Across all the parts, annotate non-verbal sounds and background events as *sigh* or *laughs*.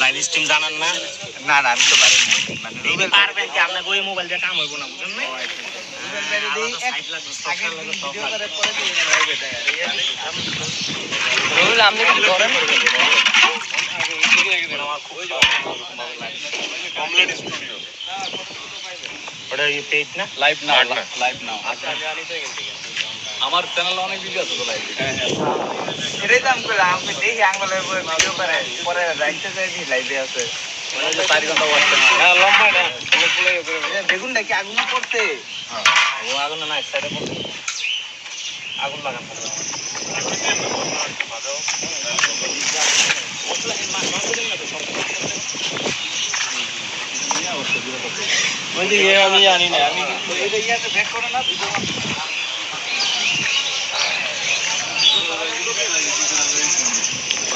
Live stream জানান না? না না আমি তো পারি না। মানে পারবেন কি? আপনাকে ওই মোবাইল দিয়ে কাম হইব না বুঝেন লাগবে করে পরে দিয়ে লাইভে আপনি করেন ওটা কি পেইড না? লাইভ নাও লাইভ নাও আমার চ্যানেলে অনেক ভিডিও আছে তো লাইভ এটাই তো আমি বললাম, আমি দেখি আঙ্গুলের উপরে ভিডিও করে পরে রাইতে যাই লাইভে আছে। চার ঘণ্টা ওয়াচ হ্যাঁ লম্বা না এ, বেগুনটা কি আগুন পড়তে ও আগুন না এক সাইডে পড়ছে। আগুন লাগান ওই দিকে আমি জানি না আমি এটা ইয়াতে ব্যাক করে না ভিডিও এই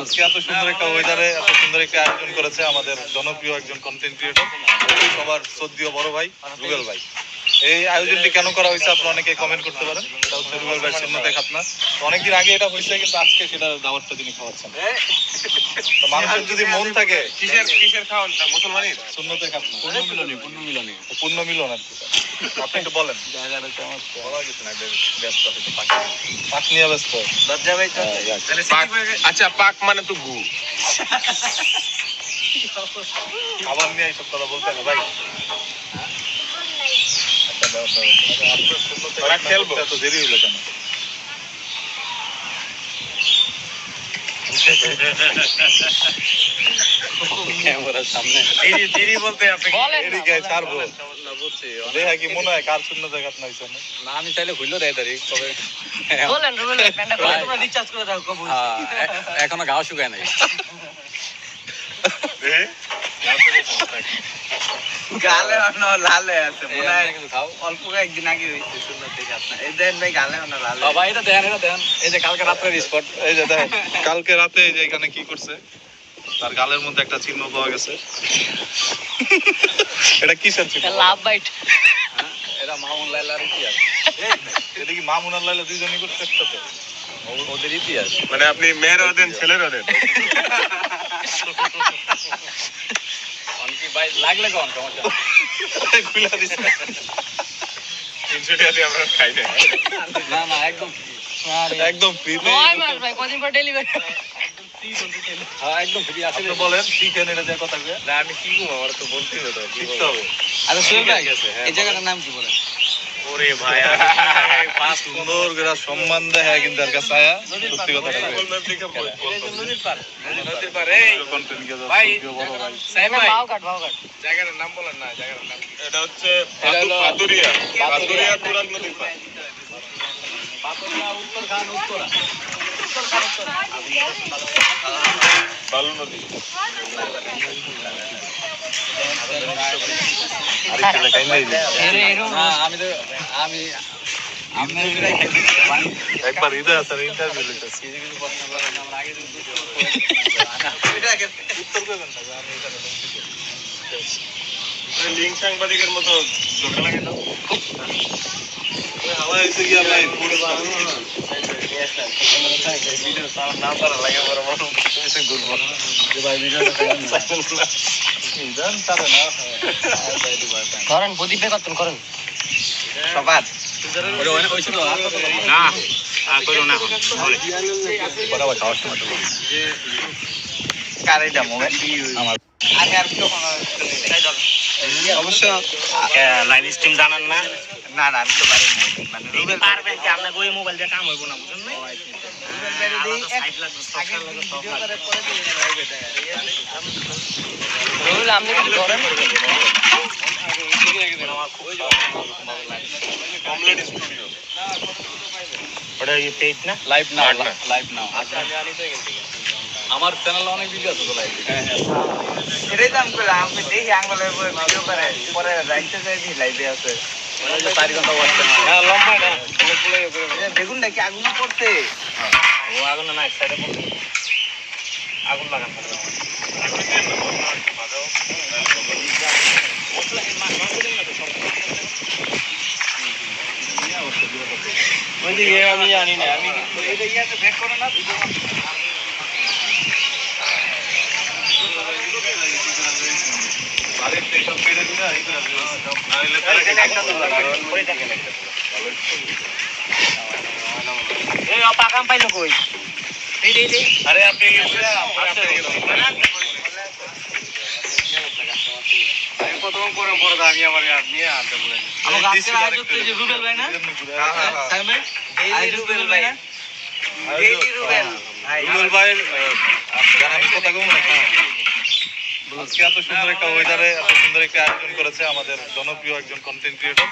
আজকে এত সুন্দর একটা ওয়েদারে এত সুন্দর একটা আয়োজন করেছে আমাদের জনপ্রিয় একজন কন্টেন্ট ক্রিয়েটর সবার শ্রদ্ধীয় বড় ভাই, রুবেল ভাই। এই আয়োজনটি কেন করা হয়েছে আপনারা অনেকে কমেন্ট করতে পারেন। এটা হচ্ছে রুবেল ভাই শূন্যতে খাতনা অনেকদিন আগে এটা হয়েছে কিন্তু আজকে সেটা দাওয়াতটা তিনি খাওয়াচ্ছেন। মানুষের যদি মন থাকে কিসের কিসের খাওয়ানটা মুসলমানের? খাতনা পূর্ণ মিলনী পূর্ণ মিলনী। পূর্ণ মিলন আর কি। আপনি একটু বলেন। পাক পাক নিয়ে ব্যস্ত। তো আচ্ছা পাক মানে তো গু। খাবার নিয়ে এইসব কথা বলতে না ভাই আচ্ছা, দাও, দাও। আচ্ছা, আপনার শূন্যতে ওরা খেলব। করতে দেরি হলো কেন? ক্যামেরার সামনে। দিদি দিদি বলতে আপনি এদিকে ছাড়বো। দেখা কি মনে হয় কার শূন্য জায়গা না আমি চাইলে হইল দেয় তারিখ তবে বলেন রুবেল ভাই প্যান্ডা করে তোমরা রিচার্জ করে দাও কবুল। হ্যাঁ, এখনও গাও শুকায় নাই। গালে অন্য লালে আছে মনে হয় অল্প একদিন আগে হয়েছে। সুন্দর দেখে আপনার এই দেন ভাই গালে অন্য লালে বাবা এটা দেন এটা দেন। এই যে কালকে রাত্রের স্পট এই যে দেখেন কালকে রাতে এই যে এখানে কি করছে? তার গালের মধ্যে একটা চিহ্ন পাওয়া গেছে। এটা কিসের চিহ্ন? Love bite. এটা মামুন লাইলার ইতিহাস। এটা কি মামুন আর লাইলা দুইজনই করছে একসাথে? ওদের ইতিহাস। মানে আপনি মেয়েরও দেন ছেলেরও দেন? *laughs* ভাই লাগলে কোন সমস্যা খুলে দিছে তিনশো টাকা দিয়ে আমরা খাই না না না একদম একদম ফ্রি নয় মাস ভাই কদিন পর ডেলিভারি হ্যাঁ একদম ফ্রি আছে। বলেন শিখেন এটা যে কথা না আমি শিখব আমার তো কি শিখতে হবে। আচ্ছা সুহেল ভাই হ্যাঁ, এই জায়গাটার নাম কি বলেন? ওরে ভাই সুন্দর করে সম্মান দেয় কিন্তু আর কাছে আয়া? সত্যি কথা নদীর পার নদীর পার এই কন্টেন্ট কে ভাই। সাহেব ভাই ভাও কাট ভাও কাট। জায়গাটার নাম বলেন না জায়গাটার নাম এটা হচ্ছে পাতুরিয়া পাতুরিয়া তুরাগ নদীর পার বালু নদী। আমি তো আমি একবার ইদে আছে ইন্টারভিউ লইতেছি কিছু কিছু প্রশ্ন করেন আমরা আগে উত্তর দেবেন না আমি এখানে লিঙ্ক সাংবাদিকের মতো ঝোঁকা লাগে না হাওয়া এসে গিয়া ভাই পুরো ভিডিও না পারা লাগে বড় বড় এসে ঘুরবো তারে না করেন প্রদীপে কতন করেন? সবার না করো না। কার আমার আমি আর অবশ্য লাইভ স্ট্রিম জানান না? না না আমি তো পারি না। মানে পারবেন কি? আপনাকে ওই মোবাইল দিয়ে কাম হইব না বুঝেন আপনি কিছু করেন? ওটা কি পেইড না? লাইভ লাইভ আমার চ্যানেলে অনেক ভিডিও আছে তো লাইভ এটাই তো আমি করলাম আমি দেখি আঙ্গুলে ভিডিও করে পরে রাইতে যাই লাইভে আছে। চারি ঘণ্টা ওয়াচ হ্যাঁ লম্বা না বুলেট বুলেট করে। এ, বেগুনটা কি আগুন পড়ছে। ও আগুন না এক সাইডে পড়ছে আগুন লাগান আমি জানি না আমি এটা ইয়াতে ব্যাক করে না থাকে না এই পাকাম পাইলো কই? এই দে দে আরে আপনি প্রথম করে পরে আমি আমার আপনি আর দেবো আমাকে দিছি আয়োজন যে রুবেল ভাই না? হ্যাঁ আসে। ভাই রুবেল রুবেল ভাই। রুবেল ভাইয়ের আহ, যারা আমি কথা কম নাকি? আজকে এত সুন্দর একটা ওয়েদারে এত সুন্দর একটা আয়োজন করেছে আমাদের জনপ্রিয় একজন কন্টেন্ট ক্রিয়েটর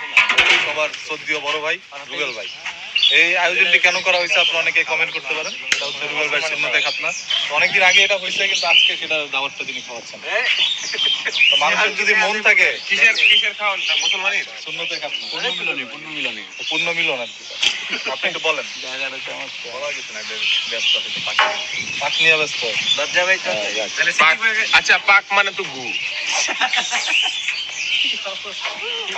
সবার শ্রদ্ধীয় বড় ভাই রুবেল ভাই। এই আয়োজনটি কেন করা হয়েছে আপনারা অনেকে কমেন্ট করতে পারেন। এটা হচ্ছে রুবেল ভাই খাতনা অনেকদিন আগে এটা হয়েছে কিন্তু আজকে সেটা দাওয়াতটা তিনি খাওয়াচ্ছেন। মানুষের যদি মন থাকে কিসের কিসের খাওয়ানটা মুসলমানের? খাতনা পূর্ণ মিলনী পূর্ণ মিলনী। পূর্ণ মিলন আর কি। আপনি একটু বলেন। পাক নিয়ে ব্যস্ত। ভাই আচ্ছা পাক মানে তো গু।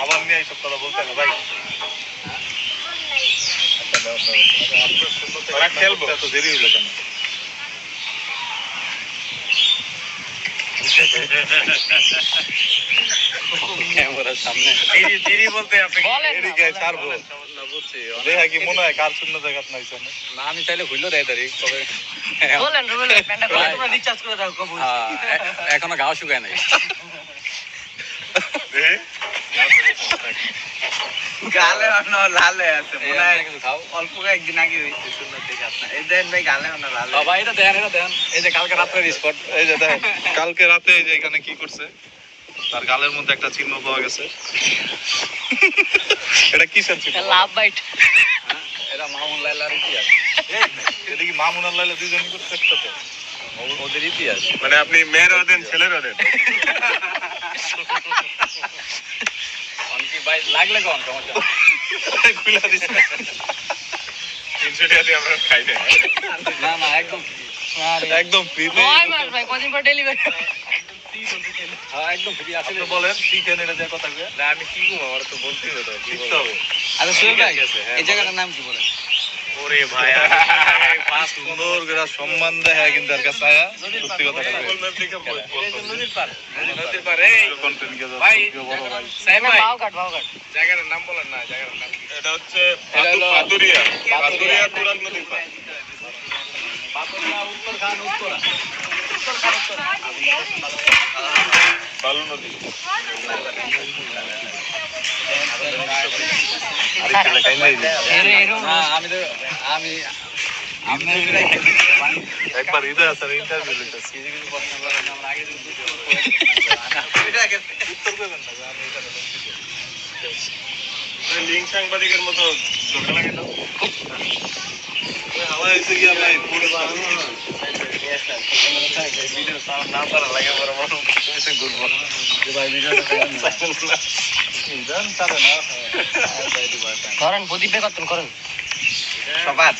আবার নিয়ে এইসব কথা বলতে না ভাই আচ্ছা, দাও, দাও। আচ্ছা, আপনার শূন্য থেকে ওরা খেলব। এত দেরি হলো কেন? ক্যামেরার সামনে। দিদি দিদি বলতে আপনি এদিকে ছাড়বো? দেখা কি মনে হয় কার শূন্য জায়গা না হয়েছে না আমি চাইলে ভুললেও দেয় তারিখ তবে বলেন রুবেল প্যান্ডা ভাই। তোমরা রিচার্জ করে দাও কবুল। হ্যাঁ, এখনও গাও শুকায় নাই। গালে অন্য লালে আছে মনে হয় অল্প একদিন আগে হয়েছে। সুন্দর দেখে আপনার। এই দেন ভাই গালে অন্য লালে বাবা এটা দেন এটা দেন। এই যে কালকে রাত্রের স্পট *laughs* এই যে দেখেন *laughs* কালকে রাতে এই যে এখানে কি করছে তার গালের মধ্যে একটা চিহ্ন পাওয়া গেছে। *laughs* এটা কিসের চিহ্ন? লাভ বাইট এটা মামুন লাইলার ইতিহাস। এই, এটা কি মামুন আর লাইলা করছে একসাথে? ওদের ইতিহাস। মানে আপনি মেয়েরও দেন ছেলেরও দেন। লাগলে কম সমস্যা খুলে দিছে। তিনশো টাকা দিয়ে আমরা খাই না না না একদম একদম ফ্রি নয় মাস ভাই কদিন পর ডেলিভারি হ্যাঁ একদম ফ্রি আছে। বলেন। কি কেন এটা যে কথা না আমি কি করব আমার তো বলতে কি শিখতে হবে। আচ্ছা সুহেল ভাই হ্যাঁ, এই জায়গাটার নাম কি বলেন? ওরে ভাই সুন্দর করে সম্মান দেয় কিন্তু আর কাছে আয়া? সত্যি কথা নদীর পার নদীর পার এই। কন্টেন্ট কে ভাই, সাহেব ভাই। জায়গাটার নাম বলেন না জায়গাটার নাম এটা হচ্ছে পাতুরিয়া। পাতুরিয়া। তুরাগ নদীর পার বালু নদী আরে ছেলে খাই নাই না আমি তো আমি আমি একবার ইদে আছে ইন্টারভিউ লইতাছি কিছু কিছু প্রশ্ন করেন আমরা আগে উত্তর উত্তর করবেন না আমি এখানে লিঙ্ক সাংবাদিকের মতো দোকান লাগে না? হাওয়া এসে গিয়া ভাই পুরো না পারা লাগে বড় বড়। ঘুরবো। জান তারে না। করেন প্রদীপে কতন করেন সবার?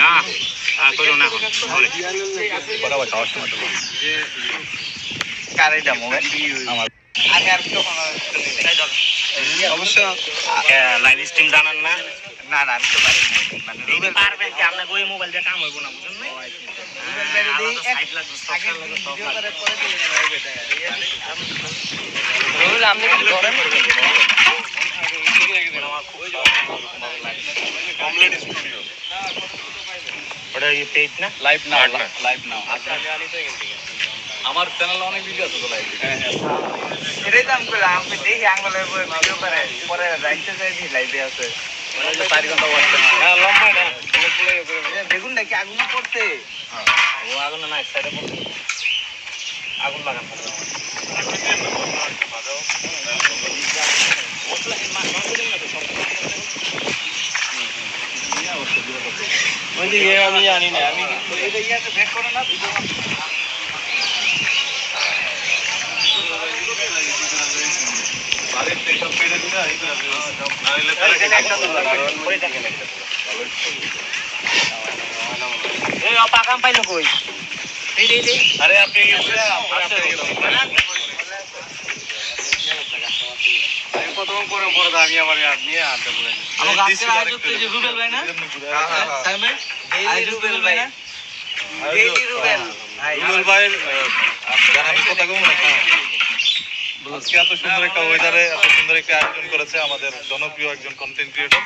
না করো না। অবশ্য লাইভ স্ট্রিম জানান না। না না আমি তো পারি না। পারবেন কি আপনার ওই মোবাইল দিয়ে কাম হইব না বুঝছেন আপনি করেন? ওটা কি না? লাইভ না। আমার চ্যানেলে অনেক ভিডিও আছে তো লাইভ এটাই তো আমি করলাম আমি দেখি আঙ্গুলে ভিডিও করে। পরে রাইতে যাই লাইভে আছে। চারি ঘণ্টা ওয়াচ হ্যাঁ লম্বা না এ, বেগুনটা কি আগুন পড়ছে ও আগুন না এক সাইডে পড়ছে আগুন লাগান। ওইদিকে আমি জানি না আমি ইয়াতে ব্যাক করো না একটা কিছু দোকান করবে না। করে দেখেন একটা এই। পাকাম পাইলো কই এই এই এই আরে আপনি প্রথম করে পরে আমি আমার নিয়ে আনতে বলে আমার এই দিছি আজকের আরেকটু আয়োজক তো যে রুবেল ভাই না? এমনি ঘুরে। সাইমন, ডেইলি রুবেল ভাই। ডেইলি রুবেল। রুবেল ভাইয়ের আমি কথা কমু নাকি আজকে এত সুন্দর একটা ওয়েদারে এত সুন্দর একটা আয়োজন করেছে আমাদের জনপ্রিয় একজন কন্টেন্ট ক্রিয়েটর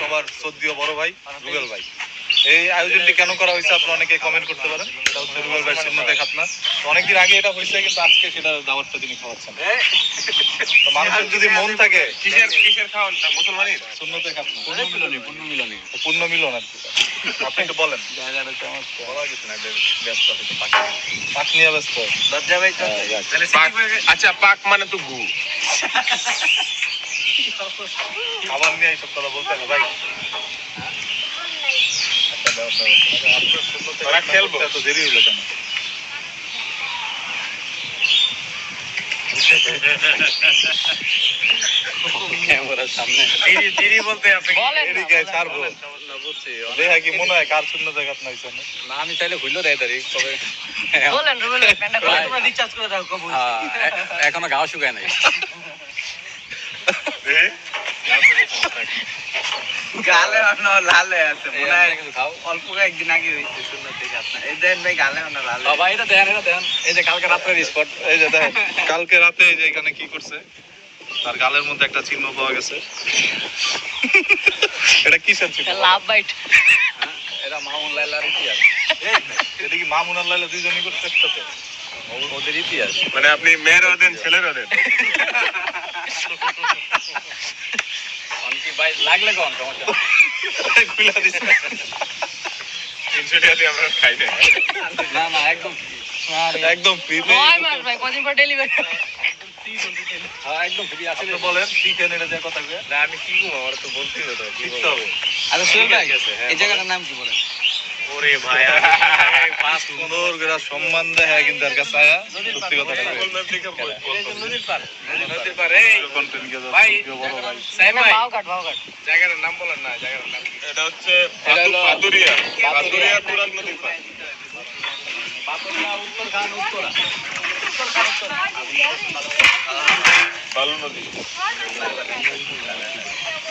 সবার শ্রদ্ধীয় বড় ভাই রুবেল ভাই। এই আয়োজনটি কেন করা হয়েছে আপনারা অনেকে কমেন্ট করতে পারেন। এটা হচ্ছে রুবেল ভাই খাতনা অনেকদিন আগে এটা হয়েছে কিন্তু আজকে সেটা দাওয়াতটা তিনি খাওয়াচ্ছেন। মানুষের যদি মন থাকে কিসের কিসের খাওয়ান? মুসলমানের? শূন্যতে খাতনা পূর্ণ মিলনী পূর্ণ মিলনী পূর্ণ মিলন আর আপনি একটু বলেন। পাক নিয়ে ব্যস্ত। পাক আচ্ছা পাক মানে তো গু। খাবার নিয়ে এইসব কথা বলতে হবে ভাই। কার শূন্যতে খাতনা হয়েছে না? না আমি চাইলে হইল রে তারিখ তবে বলেন রুবেল ভাই। তোমরা রিচার্জ করে দাও কবুল। আহ, এ- এখনও গাও শুকায় নাই। *laughs* গালে অন্য লালে আছে মনে হয় আপনি কিছু খাও। অল্প কয়েকদিন আগে হয়েছে। সুন্দর থেকে আপনার এই দেন ভাই গালে অন্য লালে আহ, এটা দেন এটা দেন। এই যে কালকে রাত্রের স্পট এই যে দেখেন কালকে রাতে এই যে এখানে কি করছে তার গালের মধ্যে একটা চিহ্ন পাওয়া গেছে। এটা কিসের চিহ্ন? লাভ বাইট এটা মামুন লাইলার ইতিহাস। এটা কি মামুন আল্লাহ দুইজনই করছে একসাথে? ওদের ইতিহাস। মানে আপনি মেয়েরও দেন ছেলেরও দেন। *laughs* ভাই লাগলে কোন সমস্যা খুলে দিছে। তিনশো টাকা দিয়ে আমরা খাই না না একদম একদম ফ্রি নয় মাস ভাই কদিন পর ডেলিভারি হ্যাঁ একদম ফ্রি আছে। বলেন শিখেন এটা যে কথা কয়ে না আমি কি আমার তো বলতেই হতো কি শিখতে হবে। আচ্ছা সোহেল ভাই হ্যাঁ এই জায়গাটার নাম কি বলেন? ওরে ভাই পাঁচ সুন্দর করে সম্মান দেয় কিন্তু আর কাছে আয়া সত্যি কথা নদীর পার নদীর পার এই কন্টেন্ট কে ভাই। বড় ভাই। কাট ভাও কাট। জায়গাটার নাম বলেন না জায়গাটার নাম এটা হচ্ছে পাতুরিয়া। পাতুরিয়া। তুরাগ নদীর পার বালু নদী। আরেকটা লেখাই নাই এরে এরো না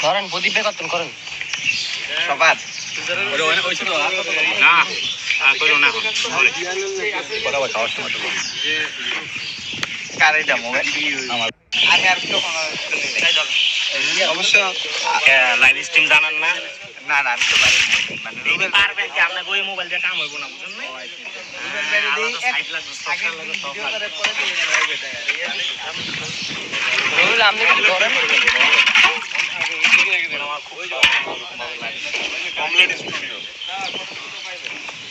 করেন প্রদীপে কতন করেন সবার না করো না। অবশ্য লাইভ স্ট্রিম জানান না? না না আমি তো পারি না। মানে পারবেন কি আপনার ওই মোবাইল দিয়ে কাম হইব না বুঝছেন আপনি কিছু করেন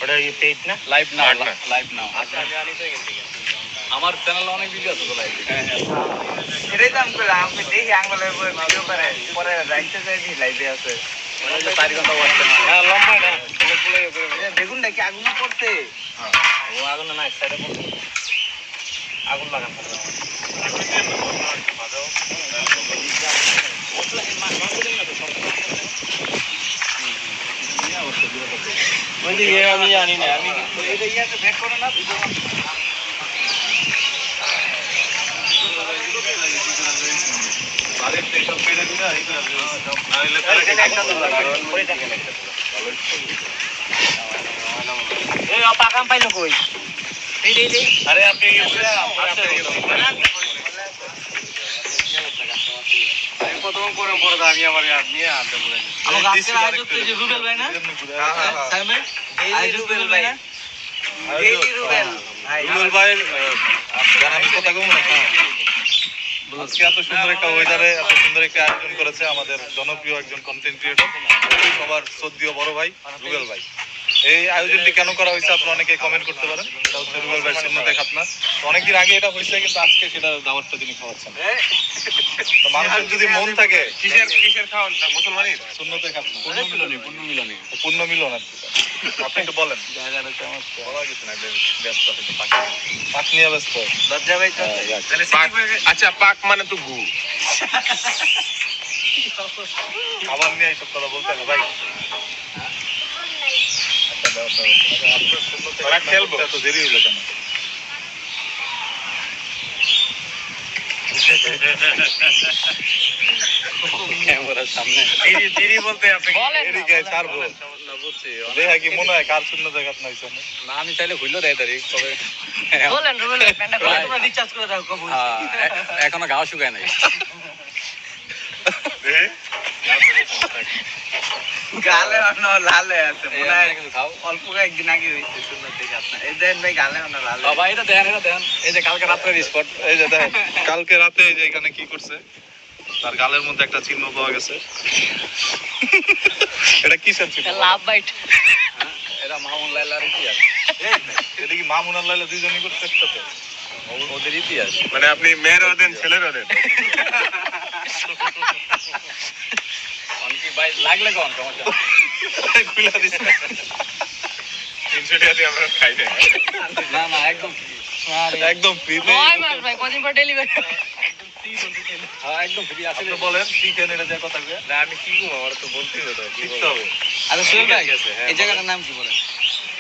ওটা কি পেজ না? লাইভ নাও Live না। লাইভ নাও আমার চ্যানেলে অনেক ভিডিও আছে তো লাইভ এটাই তো আমি আমি দেখি আঙ্গুলে ভিডিও করে। পরে রাইতে যাই লাইভে আছে। হ্যাঁ বেগুনটা কি আগুন পড়তে ও আগুন না এক সাইডে পড়ছে আগুন লাগান আমি জানি না আমি এটা ইয়াতে ব্যাক করো না ভিডিও বাড়ির থেকে সব পেরে দিলে এই করে দিলে। নাহলে তারা এখানে একটা কিছু দোকান করবে না। করে এই পাকাম পাইলো কই? এই এই এই আরে আপনি আচ্ছা আমাকে আজকের আয়োজক তো যে রুবেল ভাই না? হ্যাঁ, হ্যাঁ, হ্যাঁ। সাইম ভাই ডেইলি আয়োজক রুবেল ভাই ভাই না? ডেইলি রুবেল রুবেল। ভাইয়ের যারা আমি কথা কম নাকি আজকে এত সুন্দর একটা ওয়েদারে এত সুন্দর একটা আয়োজন করেছে আমাদের জনপ্রিয় একজন কন্টেন্ট ক্রিয়েটর সবার শ্রদ্ধীয় বড় ভাই রুবেল ভাই। এই আয়োজনটি কেন করা হয়েছে আপনারা অনেকে কমেন্ট করতে পারেন। এটা হচ্ছে রুবেল ভাই শূন্যতে খাতনা অনেকদিন আগে এটা হয়েছে কিন্তু আজকে সেটা দাওয়াতটা তিনি খাওয়াচ্ছেন। মানুষের যদি মন থাকে কিসের কিসের খাওয়ান? মুসলমানের? খাতনা পূর্ণ মিলনী পূর্ণ মিলনী। পূর্ণ মিলন আর কি। আপনি একটু বলেন। জায়গাটা কেমন বলা কিছু না ব্যস্ত পাক নিয়ে। ব্যস্ত। লজ্জা ভাই আচ্ছা পাক মানে তো গু। খাবার নিয়ে এইসব কথা বলতে হবে ভাই আচ্ছা, দাও, দাও। আচ্ছা, আপনার শূন্যতে ওরা খাতনা খেলব। এত দেরি হলো কেন? ক্যামেরার সামনে। দিদি বলতে আপনি এদিকে ছাড়বো? দেখা কি মনে হয় কার শূন্যতে খাতনা না? না আমি চাইলে হইল আহ, এ- এখনও গাও শুকায় নাই। গালে অন্য লালে আছে মনে হয় আপনি কিছু খাও অল্প কয়েকদিন আগে হয়েছে সুন্দর থেকে আপনার। এই দেন ভাই গালে অন্য লালে। বাবা এটা দেন এটা দেন। এই যে কালকে রাত্রের স্পট এই যে দেখেন *laughs* কালকে রাতে এই যে এখানে কি করছে তার গালের মধ্যে একটা চিহ্ন পাওয়া গেছে। *laughs* এটা চিহ্ন? লাভ বাইট এটা মামুন লাইলার ইতিহাস। এটা কি মামুন আল্লাহ দুইজনই করছে একসাথে? ওদের ইতিহাস। মানে আপনি মেয়েরও দেন ছেলেরও দেন। *laughs* ভাই লাগলে কোন সমস্যা খুলে দিস। তিনশো টাকা দিয়ে আমরা খাই না। না না একদম একদম ফ্রি নয় মাস ভাই কদিন পর ডেলিভারি হ্যাঁ একদম ফ্রি আছে। বলেন শিখেন এটা যে কথা? না আমি কি আমার তো বলতেই হবে আচ্ছা সোহেল ভাই গেছে, হ্যাঁ, এই জায়গাটার নাম কি বলেন?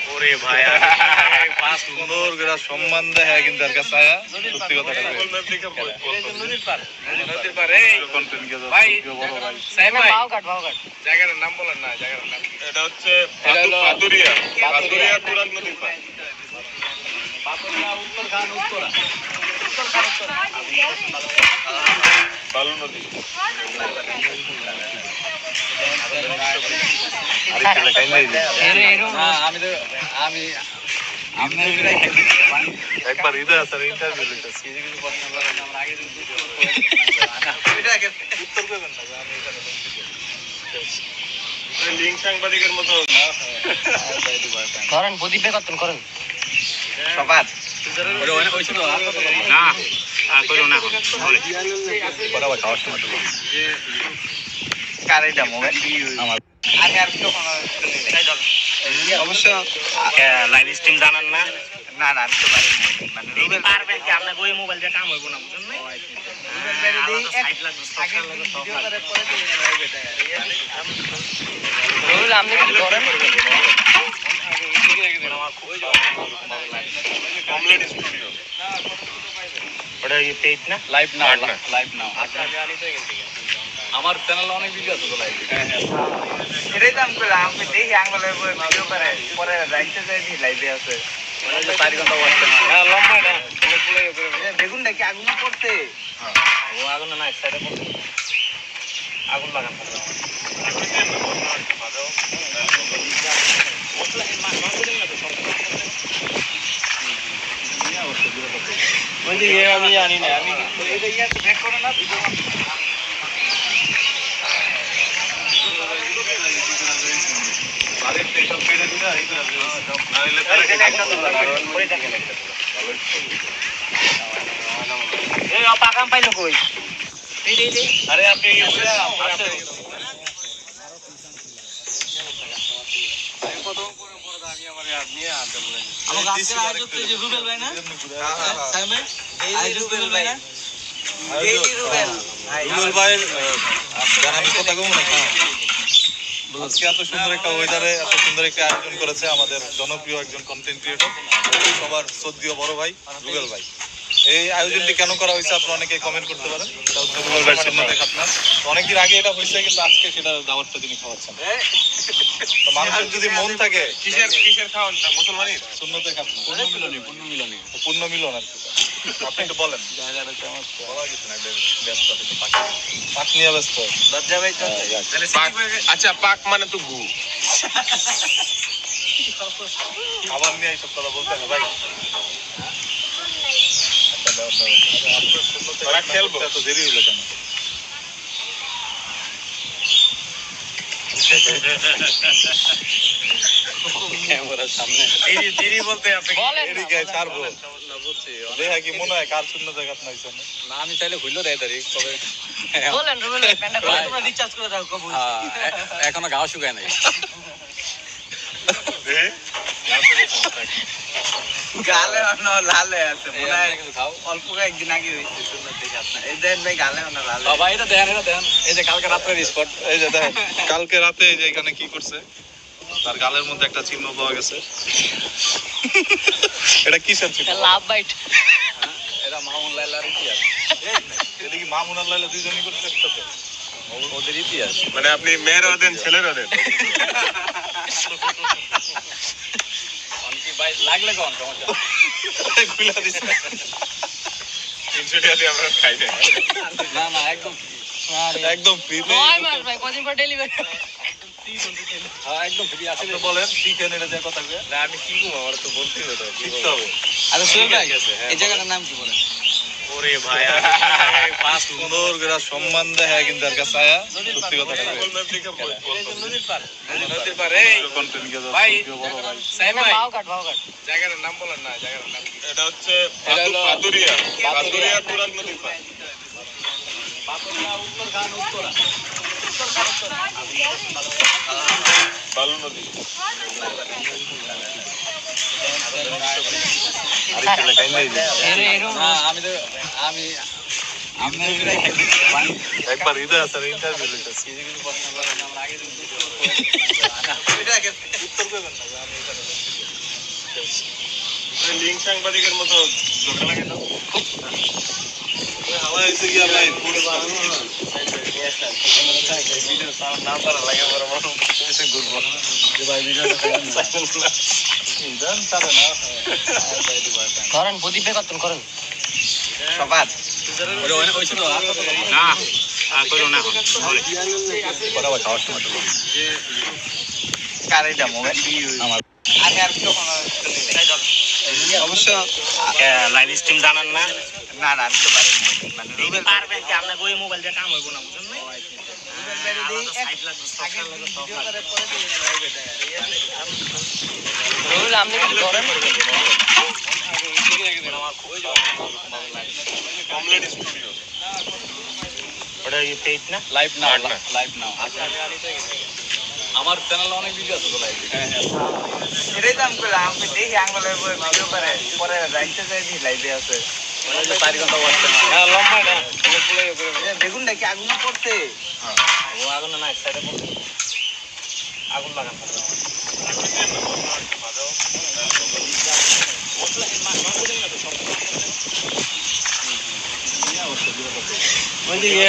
ওরে ভাই পাঁচ *laughs* সুন্দর করে সম্মান দেয় কিন্তু আর কাছে আয়া সত্যি কথা নদীর পার নদীর পার এই কন্টেন্ট কে ভাই, বড় ভাই। সাইম ভাই। ভাও কাট ভাও কাট জায়গাটার নাম বলেন না জায়গাটার নাম। এটা হচ্ছে পাতুরিয়া। পাতুরিয়া। তুরাগ নদীর পার বালু নদী। একবার ইন্টারভিউ কিছু কিছু প্রশ্ন করেন। আমরা আগে উত্তর দেবেন না আমি এখানে লিঙ্ক সাংবাদিকের মতো করেন প্রদীপে কতন করেন সবার না করো না খাওয়ার সময় কার এটা মোবাইল আমার আমি আর কখনো অবশ্য লাইভ স্ট্রিম জানান না? না না আমি তো পারি না। মানে কি? আপনার ওই মোবাইল দিয়ে কাম হইব না না লাইভে দেয় রুবেল আপনি কি করেন? ওটা পেজ না? লাইভ। লাইভ নাও আমার চ্যানেলে অনেক ভিডিও আছে তো লাইভ এটাই তো আমি করলাম আমি দেখি আঙ্গুলে ভিডিও করে পরে রাইতে যাই দি লাইভে আছে ওয়াচ হ্যাঁ লম্বা না এ, বেগুনটা কি আগুনে পড়ছে। ও আগুন না সাইডে পড়ছে। আগুন লাগান ওই আমি জানি না আমি কিন্তু এটা ইয়া ব্যাক করে না ভিডিও বাড়ির থেকে সব কেটে দিলে এই করে নাহলে তারা একটা তো পরে দেখেন একটা এই পাকাম পাইলো কই? আরে আপনি রুবেল ভাই না? হ্যাঁ হ্যাঁ। হ্যাঁ। রুবেল ভাই না কথা কম নাকি আজকে এত সুন্দর একটা ওয়েদারে এত সুন্দর একটা আয়োজন করেছে আমাদের জনপ্রিয় একজন কন্টেন্ট ক্রিয়েটর সবার শ্রদ্ধীয় বড় ভাই, রুবেল ভাই। এই আয়োজনটি কেন করা হয়েছে আপনারা অনেকে কমেন্ট করতে পারেন। অনেকদিন আগে এটা হয়েছে কিন্তু আজকে সেটা দাওয়াতটা তিনি খাওয়াচ্ছেন। মানুষের যদি মন থাকে কিসের কিসের খাওয়ানটা মুসলমানের? সুন্নতে খাতনা পূর্ণ মিলনী পূর্ণ মিলনী। পূর্ণ মিলন আর কি। আপনি একটু বলেন। জায়গাটা কেমন বলা না ব্যস্ত আছে পাক। পাক নিয়ে ব্যস্ত। লজ্জা ভাই তো। পাক আচ্ছা পাক মানে তো গু। খাবার নিয়ে এইসব কথা বলতে হবে ভাই আচ্ছা, দাও, দাও। আচ্ছা, আপনার সুন্নতে ওরা খাতনা খেলব। করতে এত দেরি হলো কেন ক্যামেরার সামনে। দিদি দিদি বলতে আপনি এদিকে ছাড়বো। দেখা কি মনে হয় কার খাতনা হয়েছে না? না আমি চাইলে হইল রে তারিখ তবে বলেন রুবেল ভাই প্যান্টটা খুলে তোমরা রিচার্জ করে দাও কবুল। এখনও গাও শুকায় নাই। গালে লালে আছে। মনে হয় অল্প কয়েকদিন আগে হয়েছে। সুন্নতে খাতনা এই দেন ভাই গালে অন্য লালে। বাবা এটা দেন এটা দেন। এই যে কালকে রাত্রে স্পট এই যে দেখেন কালকে রাতে এই যে এখানে কি করছে? তার গালের মধ্যে একটা চিহ্ন পাওয়া গেছে। এটা কিসের চিহ্ন? লাভ বাইট এটা মামুন লাইলার ইতিহাস। এটা কি মামুন আর লাইলা দুইজনই করছে একসাথে? ওদের ইতিহাস। মানে আপনি মেয়েরও দেন ছেলেরও দেন। *laughs* ভাই লাগলে কোন সমস্যা খুলে দিছে। তিনশো টাকা দিয়ে আমরা খাই না না একদম একদম ফ্রি নয় মাস ভাই কদিন পর ডেলিভারি হ্যাঁ একদম ফ্রি আছে বলেন শিখেন কথা কয়ে আমি কি করব আমার তো বলতেই হবে আচ্ছা হ্যাঁ, এই জায়গাটার নাম কি বলেন? ওরে ভাই পাঁচ সুন্দর করে সম্মান দেয় কিন্তু আর কাছে আয়া। সত্যি কথা নদীর পারে কন্টেন্ট কে ভাই, বড় ভাই। সাইম ভাই। ভাও কাট ভাও কাট। জায়গাটার নাম বলেন না জায়গাটার নাম এটা হচ্ছে পাতুরিয়া। পাতুরিয়া তুরাগ নদীর পার বালু নদী। একবার ঈদে আছে ইন্টারভিউ লইতাছি কিছু প্রশ্ন করেন আমরা আগে উত্তর দেবেন না আমি লিঙ্ক সাংবাদিকের মতো ঝগড়া লাগে না হাওয়া হয়েছে গিয়া ভাই পুরো নাম তারা লাগে বড় বড় এসে ঘুরবো চাবে না করেন প্রদীপে কতন করেন সবার কত? না করো না অবশ্য লাইভ স্ট্রিম জানান না? না না আমি তো পারি না পারবেন কি? আপনার ওই মোবাইল দিয়ে কাম হইব না বুঝছেন না রুবেল আপনি কি করেন? ওটা পেজ না? লাইভ না। লাইভ নাও আমার চ্যানেলে অনেক ভিডিও আছে তো লাইভ এটাই তো আমি বললাম আমি দেখি আঙ্গুলের ভিডিও করে পরে রাইতে যাই দি লাইভে আছে। চার ঘণ্টা ওয়াচ হ্যাঁ লম্বা না এ, বেগুন নাকি আগুন পড়তে ও আগুন না এক সাইডে পড়ছে আগুন লাগান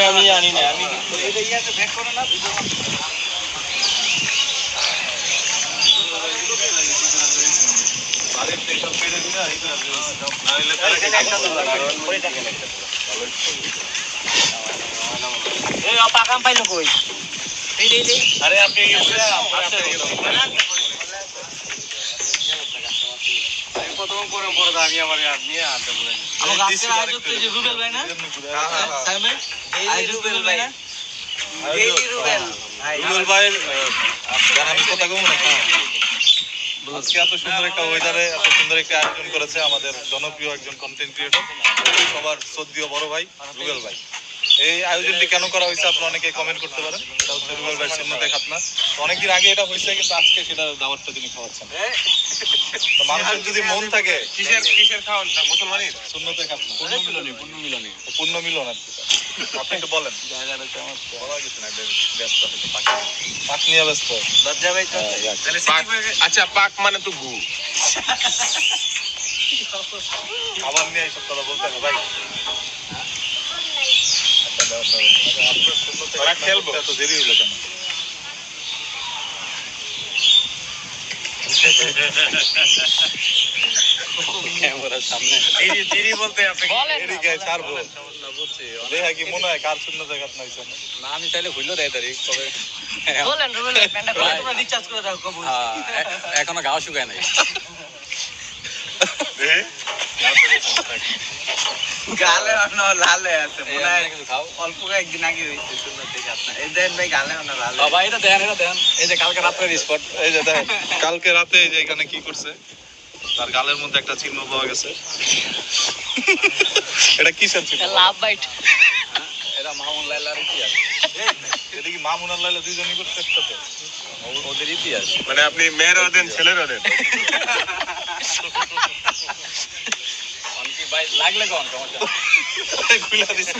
আমি জানি না আমি এটা ইয়াতে ব্যাক করে না দিলে করে না হলে তারা এই পাকাম পাইলো কই? এই এই এই আরে আপনি প্রথম করে পরে আমি আমার নিয়ে আনতে বলেন আমার গাছে আয়োজক তো যে রুবেল ভাই না? সাইমন? এই রুবেল ভাই। না? এই রুবেল রুবেল ভাইয়ের যারা আমি কথা কমু নাকি আজকে এত সুন্দর একটা ওয়েদারে এত সুন্দর একটা আয়োজন করেছে আমাদের জনপ্রিয় একজন কন্টেন্ট ক্রিয়েটর সবার শ্রদ্ধীয় বড় ভাই রুবেল ভাই। এই আয়োজনটি কেন করা হয়েছে আপনারা অনেকে কমেন্ট করতে পারেন। এটা হচ্ছে রুবেল ভাই সুন্নতে খাতনা অনেকদিন আগে এটা হয়েছে কিন্তু আজকে সেটা দাওয়াতটা তিনি খাওয়াচ্ছেন। মানুষের যদি মন থাকে কিসের কিসের খাওয়ানটা মুসলমানের? সুন্নতে খাতনা পূর্ণ মিলনী পূর্ণ মিলনী পূর্ণ মিলন আর কি। আপনি একটু বলেন। জায়গাটা কেমন বলা গেছে না এদের ব্যস্ত আছে পাক পাক নিয়ে ব্যস্ত। লজ্জা ভাই আচ্ছা পাক মানে তো গু। আবার নিয়ে এইসব কথা বলতে হবে ভাই। ওরা খেলব। এত দেরি হলো কেন? মনে হয় আমি চাইলে ভুললেও দেয় তারিখ তবে বলেন বলেন প্যান্টটা প্রায়- তোমরা রিচার্জ করে দাও কবুল। হ্যাঁ, এ- এখনও গাও শুকায় নাই। গালে অন্য লালে আছে মনে হয় আপনি কিছু খাও অল্প একদিন আগে হয়েছে সুন্দর দেখে আপনার। এই দেন ভাই গালে অন্য লালে। বাবা এটা দেন এটা দেন। এই যে কালকে রাত্রের স্পট *laughs* এই যে দেখেন কালকে রাতে এই যে এখানে কি করছে? তার গালের মধ্যে একটা চিহ্ন পাওয়া গেছে। এটা কিসের চিহ্ন? লাভ বাইট এটা মামুন লাইলার ইতিহাস। এটা কি মামুন আর লাইলা দুইজনই করছে একসাথে? ওদের ইতিহাস। মানে আপনি মেয়েরও দেন ছেলেরও দেন *laughs* অনেকে ভাই লাগলে কোন সমস্যা খুলে দিছে।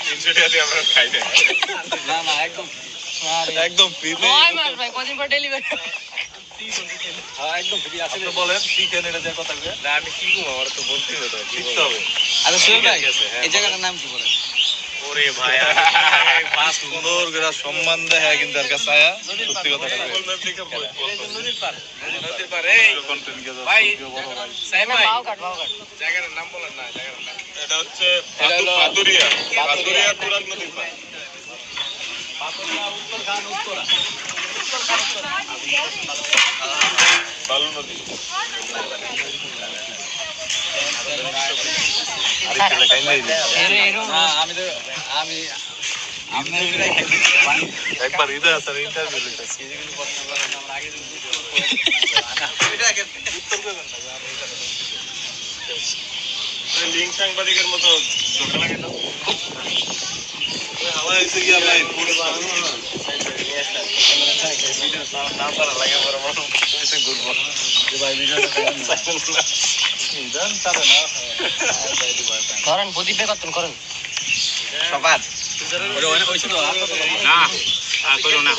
তিনশো আমরা খাই না না না একদম একদম ফ্রি নয় মাস ভাই কদিন পর ডেলিভারি হ্যাঁ হবে আচ্ছা সুহেল ভাই হ্যাঁ, এই জায়গাটার নাম কি বলেন? ওরে ভাই *laughs* পাঁচ সুন্দর করে সম্মান দেয় হ্যাঁ কিন্তু আর কাছে আয়া সত্যি কথা। নদীর পার নদীর পার এই। ভাই, বড় ভাই জায়গাটার নাম বলেন না জায়গাটার নাম এটা হচ্ছে পাতুরিয়া। পাতুরিয়া। তুরাগ নদীর পার বালু নদী। আমি তো আমি একবার ঈদে আছে ইন্টারভিউ লিঙ্ক সাংবাদিকের মতো হাওয়া এসে গিয়া ভাই পুরো করেন প্রদীপে কতক্ষণ করেন? সবার ওই ওই ছিল না করো না